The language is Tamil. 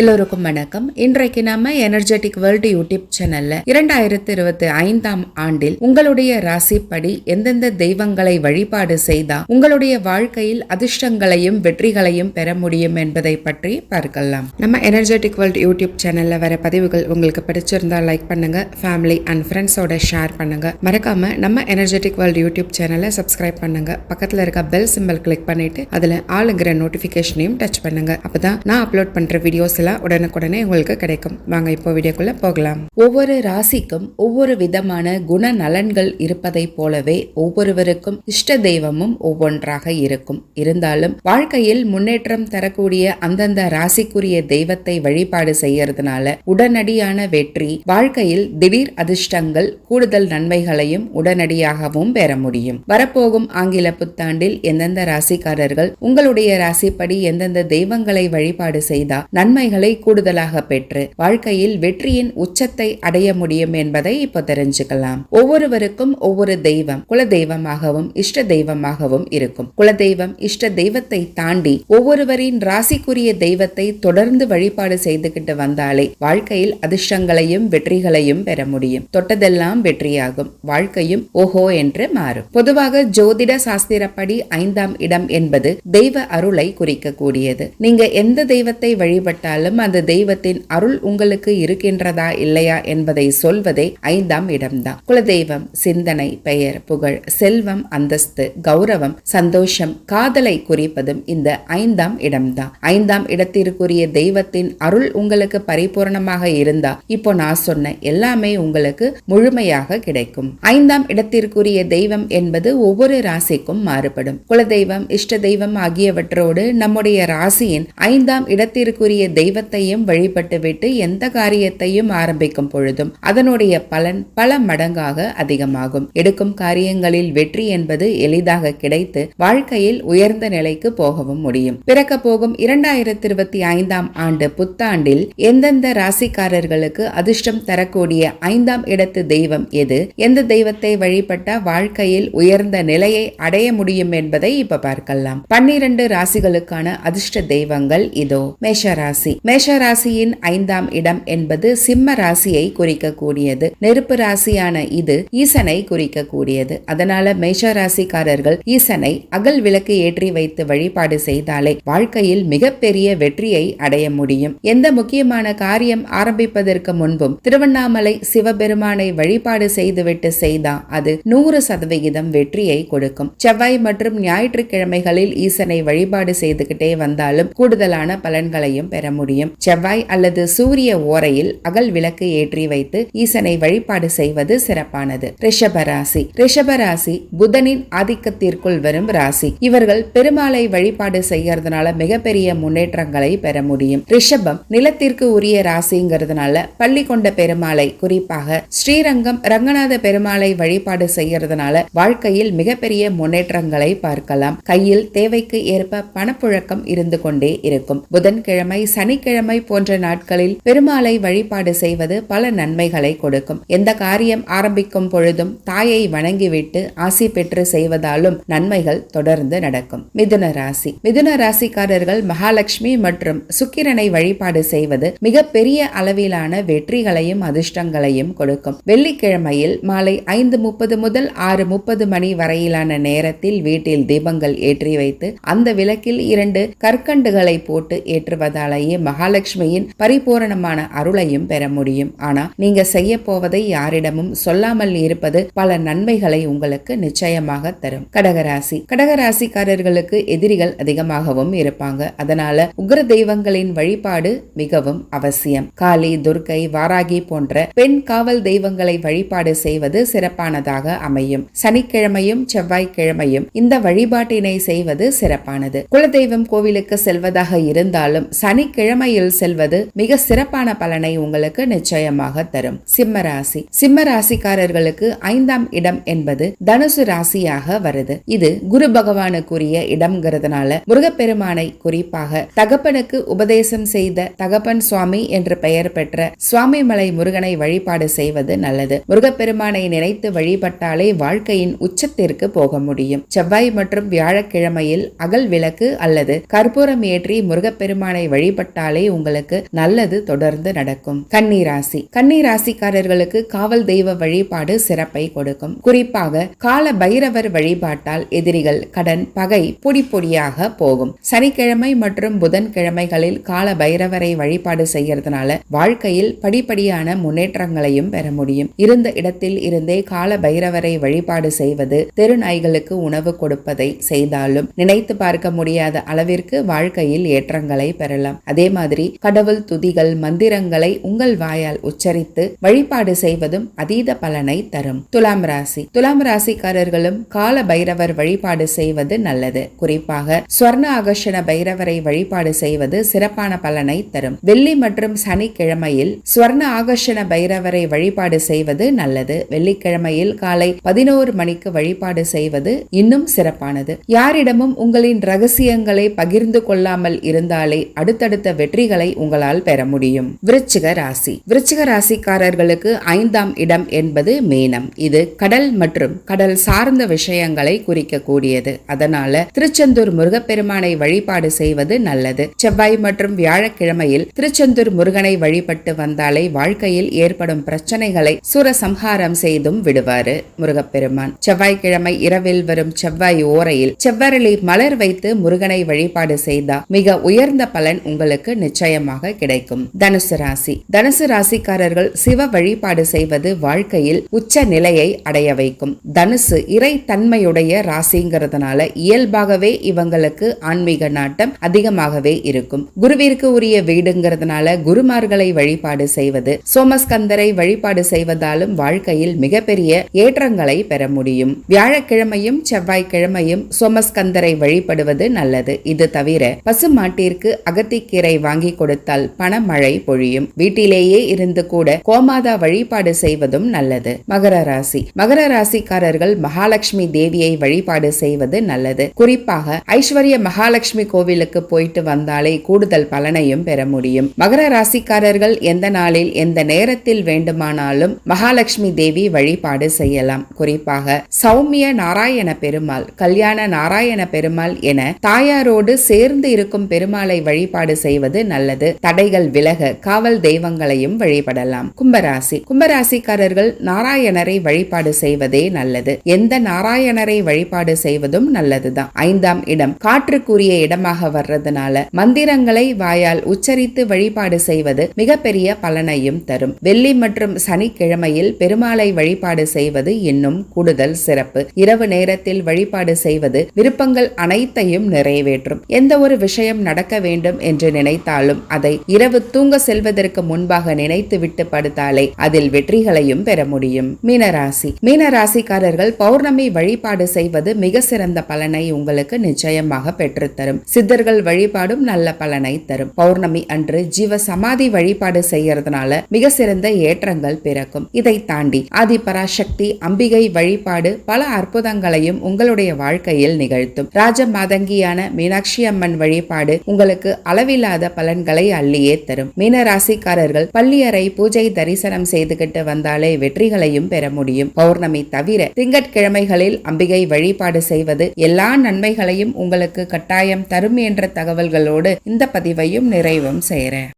எல்லோருக்கும் வணக்கம். இன்றைக்கு நாம எனர்ஜெட்டிக் வேர்ல்டு யூடியூப் சேனல்ல இரண்டாயிரத்தி இருபத்தி ஐந்தாம் ஆண்டில் உங்களுடைய ராசிப்படி எந்தெந்த தெய்வங்களை வழிபாடு செய்தா உங்களுடைய வாழ்க்கையில் அதிர்ஷ்டங்களையும் வெற்றிகளையும் பெற முடியும் என்பதை பற்றி பார்க்கலாம். நம்ம எனர்ஜெட்டிக் வேர்ல்டு யூடியூப் சேனல்ல வர பதிவுகள் உங்களுக்கு பிடிச்சிருந்தா லைக் பண்ணுங்க ஃபேமிலி அண்ட் ஃப்ரெண்ட்ஸோட ஷேர் பண்ணுங்க. மறக்காம நம்ம எனர்ஜெட்டிக் வேர்ல்டு யூடியூப் சேனலை சப்ஸ்கிரைப் பண்ணுங்க. பக்கத்துல இருக்க பெல் சிம்பிள் கிளிக் பண்ணிட்டு அதுல ஆளுங்கிற நோட்டிபிகேஷனையும் டச் பண்ணுங்க. அப்பதான் நான் அப்லோட் பண்ற வீடியோஸ் எல்லாம் உடனுக்குடனே உங்களுக்கு கிடைக்கும். வாங்க இப்போ வீடியோக்குள்ளே போகலாம். ஒவ்வொரு ராசிக்கும் ஒவ்வொரு விதமான குண நலன்கள் இருப்பதை போலவே ஒவ்வொருவருக்கும் இஷ்ட தெய்வமும் ஒவ்வொன்றாக இருக்கும். இருந்தாலும் வாழ்க்கையில் முன்னேற்றம் தரக்கூடிய அந்தந்த ராசிக்குரிய தெய்வத்தை வழிபாடு செய்யறதுனால உடனடியான வெற்றி வாழ்க்கையில் திடீர் அதிர்ஷ்டங்கள் கூடுதல் நன்மைகளையும் உடனடியாகவும் பெற முடியும். வரப்போகும் ஆங்கில புத்தாண்டில் எந்தெந்த ராசிக்காரர்கள் உங்களுடைய ராசிப்படி எந்தெந்த தெய்வங்களை வழிபாடு செய்தா நன்மைகள் கூடுதலாக பெற்று வாழ்க்கையில் வெற்றியின் உச்சத்தை அடைய முடியும் என்பதை இப்போ தெரிஞ்சுக்கலாம். ஒவ்வொருவருக்கும் ஒவ்வொரு தெய்வம் குல தெய்வமாகவும் இஷ்ட தெய்வமாகவும் இருக்கும். குலதெய்வம் இஷ்ட தெய்வத்தை தாண்டி ஒவ்வொருவரின் ராசிக்குரிய தெய்வத்தை தொடர்ந்து வழிபாடு செய்துகிட்டு வந்தாலே வாழ்க்கையில் அதிர்ஷ்டங்களையும் வெற்றிகளையும் பெற முடியும். தொட்டதெல்லாம் வெற்றியாகும். வாழ்க்கையும் ஓஹோ என்று மாறும். பொதுவாக ஜோதிட சாஸ்திரப்படி ஐந்தாம் இடம் என்பது தெய்வ அருளை குறிக்கக்கூடியது. நீங்க எந்த தெய்வத்தை வழிபட்டாலும் அந்த தெய்வத்தின் அருள் உங்களுக்கு இருக்கின்றதா இல்லையா என்பதை சொல்வதே ஐந்தாம் இடம்தான். குலதெய்வம் சிந்தனை பெயர் புகழ் செல்வம் அந்தஸ்து கௌரவம் சந்தோஷம் காதலை குறிப்பதும் இந்த ஐந்தாம் இடம்தான். ஐந்தாம் இடத்திற்குரிய தெய்வத்தின் அருள் உங்களுக்கு பரிபூர்ணமாக இருந்தா இப்போ நான் சொன்ன எல்லாமே உங்களுக்கு முழுமையாக கிடைக்கும். ஐந்தாம் இடத்திற்குரிய தெய்வம் என்பது ஒவ்வொரு ராசிக்கும் மாறுபடும். குலதெய்வம் இஷ்ட தெய்வம் ஆகியவற்றோடு நம்முடைய ராசியின் ஐந்தாம் இடத்திற்குரிய தெய்வத்தையும் வழிபட்டுவிட்டு எந்த காரியத்தையும் ஆரம்பிக்கும் பொழுதும் அதனுடைய பலன் பல மடங்காக அதிகமாகும். எடுக்கும் காரியங்களில் வெற்றி என்பது எளிதாக கிடைத்து வாழ்க்கையில் உயர்ந்த நிலைக்கு போகவும் முடியும். பிறக்க போகும் இரண்டாயிரத்தி இருபத்தி ஐந்தாம் ஆண்டு புத்தாண்டில் எந்தெந்த ராசிக்காரர்களுக்கு அதிர்ஷ்டம் தரக்கூடிய ஐந்தாம் இடத்து தெய்வம் எது? எந்த தெய்வத்தை வழிபட்ட வாழ்க்கையில் உயர்ந்த நிலையை அடைய முடியும் என்பதை இப்ப பார்க்கலாம். பன்னிரண்டு ராசிகளுக்கான அதிர்ஷ்ட தெய்வங்கள் இதோ. மேஷ ராசி. மேஷ ராசியின் ஐந்தாம் இடம் என்பது சிம்ம ராசியை குறிக்கக்கூடியது. நெருப்பு ராசியான இது ஈசனை குறிக்கக்கூடியது. அதனால மேஷ ராசிக்காரர்கள் ஈசனை அகல் விளக்கு ஏற்றி வைத்து வழிபாடு செய்தாலே வாழ்க்கையில் மிகப்பெரிய வெற்றியை அடைய முடியும். எந்த முக்கியமான காரியம் ஆரம்பிப்பதற்கு முன்பும் திருவண்ணாமலை சிவபெருமானை வழிபாடு செய்துவிட்டு செய்தா அது நூறு சதவிகிதம் வெற்றியை கொடுக்கும். செவ்வாய் மற்றும் ஞாயிற்றுக்கிழமைகளில் ஈசனை வழிபாடு செய்துகிட்டே வந்தாலும் கூடுதலான பலன்களையும் பெற முடியும். முடியும். செவ்வாய் அல்லது சூரிய ஓரையில் அகல் விளக்கு ஏற்றி வைத்து ஈசனை வழிபாடு செய்வது சிறப்பானது. ரிஷபராசி ரிஷபராசி புதனின் ஆதிக்கத்திற்குள் வரும் ராசி. இவர்கள் பெருமாளை வழிபாடு செய்யறதுனால மிகப்பெரிய முன்னேற்றங்களை பெற முடியும். ரிஷபம் நிலத்திற்கு உரிய ராசிங்கிறதுனால பள்ளி கொண்ட பெருமாளை குறிப்பாக ஸ்ரீரங்கம் ரங்கநாத பெருமாளை வழிபாடு செய்யறதுனால வாழ்க்கையில் மிகப்பெரிய முன்னேற்றங்களை பார்க்கலாம். கையில் தேவைக்கு ஏற்ப பணப்புழக்கம் இருந்து கொண்டே இருக்கும். புதன்கிழமை சனி வெள்ளிக்கிழமை போன்ற நாட்களில் பெருமாளை வழிபாடு செய்வது பல நன்மைகளை கொடுக்கும். எந்த காரியம் ஆரம்பிக்கும் பொழுதும் தாயை வணங்கிவிட்டு ஆசி பெற்று செய்வதாலும் நன்மைகள் தொடர்ந்து நடக்கும். மிதுன ராசி. மிதுன ராசிக்காரர்கள் மகாலட்சுமி மற்றும் சுக்கிரனை வழிபாடு செய்வது மிக பெரிய அளவிலான வெற்றிகளையும் அதிர்ஷ்டங்களையும் கொடுக்கும். வெள்ளிக்கிழமையில் மாலை ஐந்து முப்பது முதல் ஆறு முப்பது மணி வரையிலான நேரத்தில் வீட்டில் தீபங்கள் ஏற்றி வைத்து அந்த விளக்கில் இரண்டு கற்கண்டுகளை போட்டு ஏற்றுவதாலேயே மகாலட்சுமியின் பரிபூரணமான அருளையும் பெற முடியும். ஆனா நீங்க செய்ய போவதை யாரிடமும் சொல்லாமல் இருப்பது பல நன்மைகளை உங்களுக்கு நிச்சயமாக தரும். கடகராசி. கடகராசிக்காரர்களுக்கு எதிரிகள் அதிகமாகவும் இருப்பாங்க. அதனால உக்ர தெய்வங்களின் வழிபாடு மிகவும் அவசியம். காளி துர்க்கை வாராகி போன்ற பெண் காவல் தெய்வங்களை வழிபாடு செய்வது சிறப்பானதாக அமையும். சனிக்கிழமையும் செவ்வாய்க்கிழமையும் இந்த வழிபாட்டினை செய்வது சிறப்பானது. குலதெய்வம் கோவிலுக்கு செல்வதாக இருந்தாலும் சனிக்கிழமை சனிக்கிழமையில் செல்வது மிக சிறப்பான பலனை உங்களுக்கு நிச்சயமாக தரும். சிம்ம ராசி சிம்ம ராசிக்காரர்களுக்கு ஐந்தாம் இடம் என்பது தனுசு ராசியாக வருது. இது குரு பகவானுக்குரிய இடம்ங்கிறதுனால முருகப்பெருமானை குறிப்பாக தகப்பனுக்கு உபதேசம் செய்த தகப்பன் சுவாமி என்று பெயர் பெற்ற சுவாமிமலை முருகனை வழிபாடு செய்வது நல்லது. முருகப்பெருமானை நினைத்து வழிபட்டாலே வாழ்க்கையின் உச்சத்திற்கு போக முடியும். செவ்வாய் மற்றும் வியாழக்கிழமையில் அகல் விளக்கு அல்லது கற்பூரம் ஏற்றி முருகப்பெருமானை வழிபட்டால் வழிபட்டாலே உங்களுக்கு நல்லது தொடர்ந்து நடக்கும். கன்னிராசி. கன்னிராசிக்காரர்களுக்கு காவல் தெய்வ வழிபாடு சிறப்பை கொடுக்கும். குறிப்பாக கால பைரவர் வழிபாட்டால் எதிரிகள் கடன் பகை பொடி பொடியாக போகும். சனிக்கிழமை மற்றும் புதன்கிழமைகளில் கால பைரவரை வழிபாடு செய்யறதுனால வாழ்க்கையில் படிப்படியான முன்னேற்றங்களையும் பெற முடியும். இருந்த இடத்தில் இருந்தே கால பைரவரை வழிபாடு செய்வது தெருநாய்களுக்கு உணவு கொடுப்பதை செய்தாலும் நினைத்து பார்க்க முடியாத அளவிற்கு வாழ்க்கையில் ஏற்றங்களை பெறலாம். அதே மாதிரி கடவுள் துதிகள் மந்திரங்களை உங்கள் வாயால் உச்சரித்து வழிபாடு செய்வதும் அதீத பலனை தரும். துலாம் ராசி. துலாம் ராசிக்காரர்களும் கால பைரவர் வழிபாடு செய்வது நல்லது. குறிப்பாக ஸ்வர்ண ஆகர்ஷண பைரவரை வழிபாடு செய்வது சிறப்பான பலனை தரும். வெள்ளி மற்றும் சனிக்கிழமையில் ஸ்வர்ண ஆகர்ஷண பைரவரை வழிபாடு செய்வது நல்லது. வெள்ளிக்கிழமையில் காலை பதினோரு மணிக்கு வழிபாடு செய்வது இன்னும் சிறப்பானது. யாரிடமும் உங்களின் ரகசியங்களை பகிர்ந்து கொள்ளாமல் இருந்தாலே அடுத்தடுத்த வெற்றிகளை உங்களால் பெற முடியும். விருச்சிக ராசி. விருச்சிக ராசிக்காரர்களுக்கு ஐந்தாம் இடம் என்பது மேனம். இது கடல் மற்றும் கடல் சார்ந்த விஷயங்களை குறிக்கக்கூடியது. அதனால திருச்செந்தூர் முருகப்பெருமானை வழிபாடு செய்வது நல்லது. செவ்வாய் மற்றும் வியாழக்கிழமையில் திருச்செந்தூர் முருகனை வழிபட்டு வந்தாலே வாழ்க்கையில் ஏற்படும் பிரச்சனைகளை சுரசம்ஹாரம் செய்தும் விடுவாரு முருகப்பெருமான். செவ்வாய்க்கிழமை இரவில் வரும் செவ்வாய் ஓரையில் செவ்வரளி மலர் வைத்து முருகனை வழிபாடு செய்தா மிக உயர்ந்த பலன் உங்களுக்கு நிச்சயமாக கிடைக்கும். தனுசு ராசி. தனுசு ராசிக்காரர்கள் சிவ வழிபாடு செய்வது வாழ்க்கையில் உச்ச நிலையை அடைய வைக்கும். தனுசு இறை தன்மையுடைய ராசிங்கிறதுனால இயல்பாகவே இவங்களுக்கு ஆன்மீக நாட்டம் அதிகமாகவே இருக்கும். குருவிற்கு உரிய வீடுங்கிறதுனால குருமார்களை வழிபாடு செய்வது சோமஸ்கந்தரை வழிபாடு செய்வதாலும் வாழ்க்கையில் மிகப்பெரிய ஏற்றங்களை பெற முடியும். வியாழக்கிழமையும் செவ்வாய்க்கிழமையும் சோமஸ்கந்தரை வழிபடுவது நல்லது. இது தவிர பசுமாட்டிற்கு அகத்திக்கீரை வாங்கி கொடுத்தால் பணமழை பொழியும். வீட்டிலேயே இருந்து கூட கோமாதா வழிபாடு செய்வதும் நல்லது. மகர ராசி. மகர ராசிக்காரர்கள் மகாலட்சுமி தேவியை வழிபாடு செய்வது நல்லது. குறிப்பாக ஐஸ்வர்ய மகாலட்சுமி கோவிலுக்கு போயிட்டு வந்தாலே கூடுதல் பலனையும் பெற முடியும். மகர ராசிக்காரர்கள் எந்த நாளில் எந்த நேரத்தில் வேண்டுமானாலும் மகாலட்சுமி தேவி வழிபாடு செய்யலாம். குறிப்பாக சௌமிய நாராயண பெருமாள் கல்யாண நாராயண பெருமாள் என தாயாரோடு சேர்ந்து இருக்கும் பெருமாளை வழிபாடு செய்வது நல்லது. தடைகள் விலக காவல் தெய்வங்களையும் வழிபடலாம். கும்பராசி. கும்பராசிக்காரர்கள் நாராயணரை வழிபாடு செய்வதே நல்லது. எந்த நாராயணரை வழிபாடு செய்வதும் நல்லதுதான். ஐந்தாம் இடம். காற்றுக்குரிய இடமாக வர்றதுனால மந்திரங்களை வாயால் உச்சரித்து வழிபாடு செய்வது மிகப்பெரிய பலனையும் தரும். வெள்ளி மற்றும் சனிக்கிழமையில் பெருமாளை வழிபாடு செய்வது இன்னும் கூடுதல் சிறப்பு. இரவு நேரத்தில் வழிபாடு செய்வது விருப்பங்கள் அனைத்தையும் நிறைவேற்றும். எந்த ஒரு விஷயம் நடக்க வேண்டும் என்று நினைத்து நினைத்தாலும் அதை இரவு தூங்க செல்வதற்கு முன்பாக நினைத்து விட்டு படுத்தாலே அதில் வெற்றிகளையும் பெற முடியும். மீனராசி. மீனராசிக்காரர்கள் பௌர்ணமி வழிபாடு செய்வது மிக சிறந்த பலனை உங்களுக்கு நிச்சயமாக பெற்றுத்தரும். சித்தர்கள் வழிபாடும் நல்ல பலனை தரும். பௌர்ணமி அன்று ஜீவ சமாதி வழிபாடு செய்யறதுனால மிக சிறந்த ஏற்றங்கள் பிறக்கும். இதை தாண்டி ஆதி பராசக்தி அம்பிகை வழிபாடு பல அற்புதங்களையும் உங்களுடைய வாழ்க்கையில் நிகழ்த்தும். ராஜ மாதங்கியான மீனாட்சி அம்மன் வழிபாடு உங்களுக்கு அளவில்லாத பலன்களை அள்ளியே தரும். மீன ராசிக்காரர்கள் பள்ளியறை பூஜை தரிசனம் செய்துகிட்டு வந்தாலே வெற்றிகளையும் பெற முடியும். பௌர்ணமி தவிர திங்கட்கிழமைகளில் அம்பிகை வழிபாடு செய்வது எல்லா நன்மைகளையும் உங்களுக்கு கட்டாயம் தரும் என்ற தகவல்களோடு இந்த பதிவையும் நிறைவும் செய்கிறேன்.